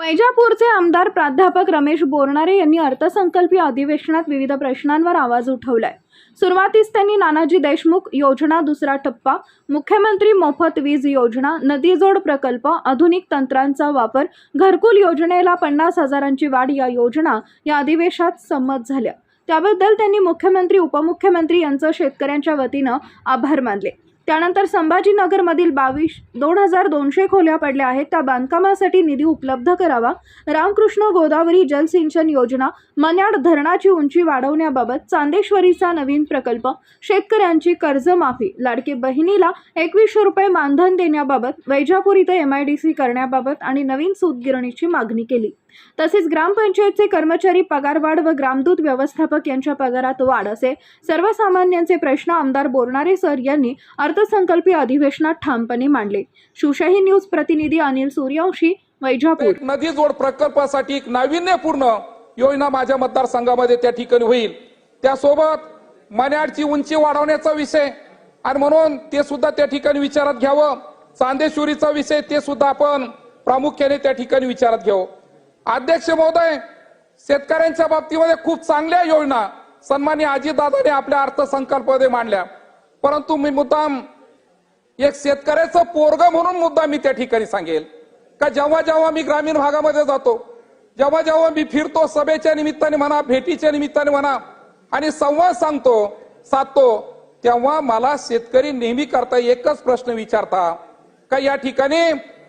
वैजापूरचे आमदार प्राध्यापक रमेश बोरणारे यांनी अर्थसंकल्पीय अधिवेशनात विविध प्रश्नांवर आवाज उठवलाय. सुरुवातीस त्यांनी नानाजी देशमुख योजना दुसरा टप्पा मुख्यमंत्री मोफत वीज योजना नदीजोड प्रकल्प आधुनिक तंत्रांचा वापर घरकुल योजनेला पन्नास हजारांची वाढ या योजना या अधिवेशनात संमत झाल्या. त्याबद्दल त्यांनी मुख्यमंत्री उपमुख्यमंत्री यांचं शेतकऱ्यांच्या वतीनं आभार मानले. त्यानंतर संभाजीनगरमधील बावीस दोन हजार दोनशे खोल्या पडल्या आहेत. त्या बांधकामासाठी निधी उपलब्ध करावा. रामकृष्ण गोदावरी जलसिंचन योजना मन्याड धरणाची उंची वाढवण्याबाबत चांदेश्वरीचा नवीन प्रकल्प शेतकऱ्यांची कर्जमाफी लाडकी बहिणीला एकवीसशे रुपये मानधन देण्याबाबत वैजापूर इथं एम आय डी सी करण्याबाबत आणि नवीन सूतगिरणीची मागणी केली. तसेच ग्रामपंचायतचे कर्मचारी पगारवाढ व ग्रामदूत व्यवस्थापक यांच्या पगारात वाढ असे सर्वसामान्यांचे प्रश्न आमदार बोरणारे सर यांनी अर्थसंकल्पीय अधिवेशनात ठामपणे मांडले. शिवशाही न्यूज प्रतिनिधी अनिल सूर्यवंशी वैजापूर. नदी जोड प्रकल्पासाठी एक नाविन्यपूर्ण योजना माझ्या मतदारसंघामध्ये त्या ठिकाणी होईल. त्यासोबत मन्याडची उंची वाढवण्याचा विषय आणि म्हणून ते सुद्धा त्या ठिकाणी विचारात घ्यावं. चांदेश्वरीचा विषय ते सुद्धा आपण प्रामुख्याने त्या ठिकाणी विचारात घेऊ अध्यक्ष महोदय शेतकऱ्यांच्या बाबतीमध्ये खूप चांगल्या योजना सन्मान्य अजितदादाने आपल्या अर्थसंकल्पामध्ये मांडल्या. परंतु मी मुद्दाम एक शेतकऱ्याचं पोरग म्हणून मुद्दा मी त्या ठिकाणी सांगेल. का जेव्हा जेव्हा मी ग्रामीण भागामध्ये जातो जेव्हा जेव्हा मी फिरतो सभेच्या निमित्ताने म्हणा भेटीच्या निमित्ताने म्हणा आणि संवाद सांगतो साधतो तेव्हा मला शेतकरी नेहमी करता एकच प्रश्न विचारता का या ठिकाणी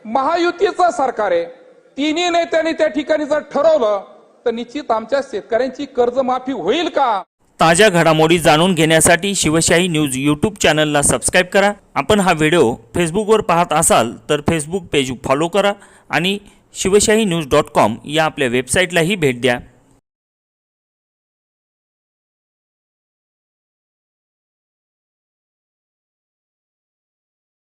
महायुतीचं सरकार आहे. तिन्ही नेत्यांनी त्या ठिकाणी जर ठरवलं तर निश्चित आमच्या शेतकऱ्यांची कर्जमाफी होईल का? ताज्या घडामोडी जाणून घेण्यासाठी शिवशाही न्यूज यूट्यूब चॅनलला सबस्क्राईब करा. आपण हा व्हिडिओ फेसबुकवर पाहत असाल तर फेसबुक पेज फॉलो करा आणि शिवशाही न्यूज डॉट कॉम या आपल्या वेबसाईटलाही भेट द्या.